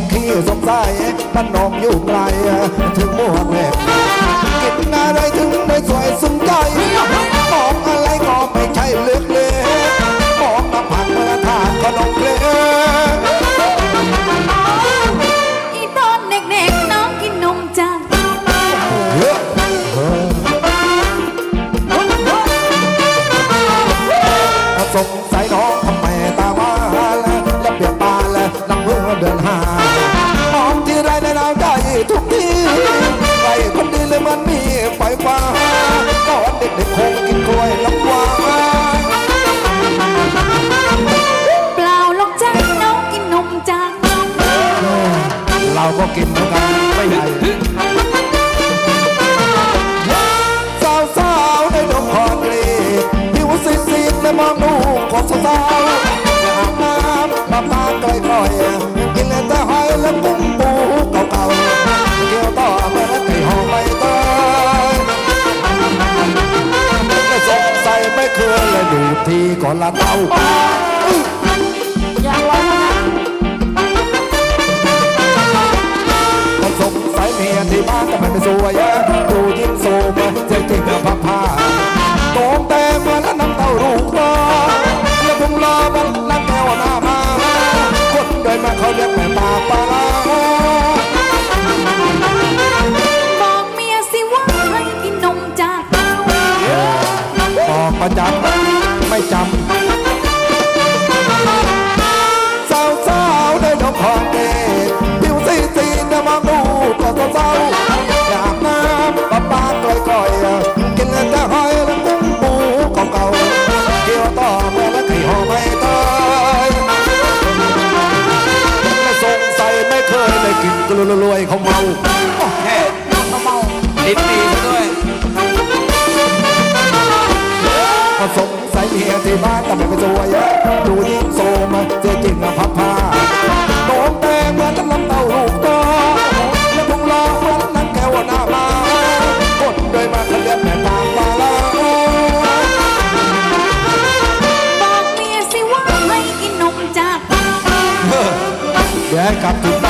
บ้านนองอยู่ไกลถึงม่วงเหล็กกินอะไรถึงได้สวยสุงใจมองอะไรก็ไม่ใช่เลือกเลยมองน้ำผักเมื่อทานขนมเพลงอีตอนเด็กๆน้องกินนมจากสงสั ทุกทีใครคนดีเลยมันมีไฟฟ้าตอนเด็กๆคงกินกล้วยน้ำว้าเปล่าหรอกจ้าน้องกินนมจากเราก็กินเหมือนกันไม่ใหญ่สาวสาวๆในดงคอนกรีตผิวซีดๆและมองดู ยไม่เคยเลยดูทีก่อนละเต้าอยากลองนะก็สงสัยเมียที่บ้านทำไมไม่สวย ประจำไม่จำสาวสาวได้ดอกคอนเดชผิวซีซีๆนะมองดูก็เศร้าๆอยากน้ำปลาปลาก่อยๆกินแต่หอยและกุ้งปูเก่าๆเกี่ยวต่อเมื่อละไข่หอมไม่ตายไม่สงสัยไม่เคยได้กินกลัวรวยเขาเมา ยเมียที่บ้านแต่ไม่ไปสวยอะดูยิ่งโซมาเจ๊จริงอะพับผ้าโตมแต่เหมือนกับลำเต้าลูกโตแล้วพุงรอเหมือนนังแก้วหน้ามาคนเดินมาเขาเรียกแม่ตางปลาลาบอกเมียสิว่าให้กินนมจากเดี๋ยวให้กลับถึงบ้านก่อน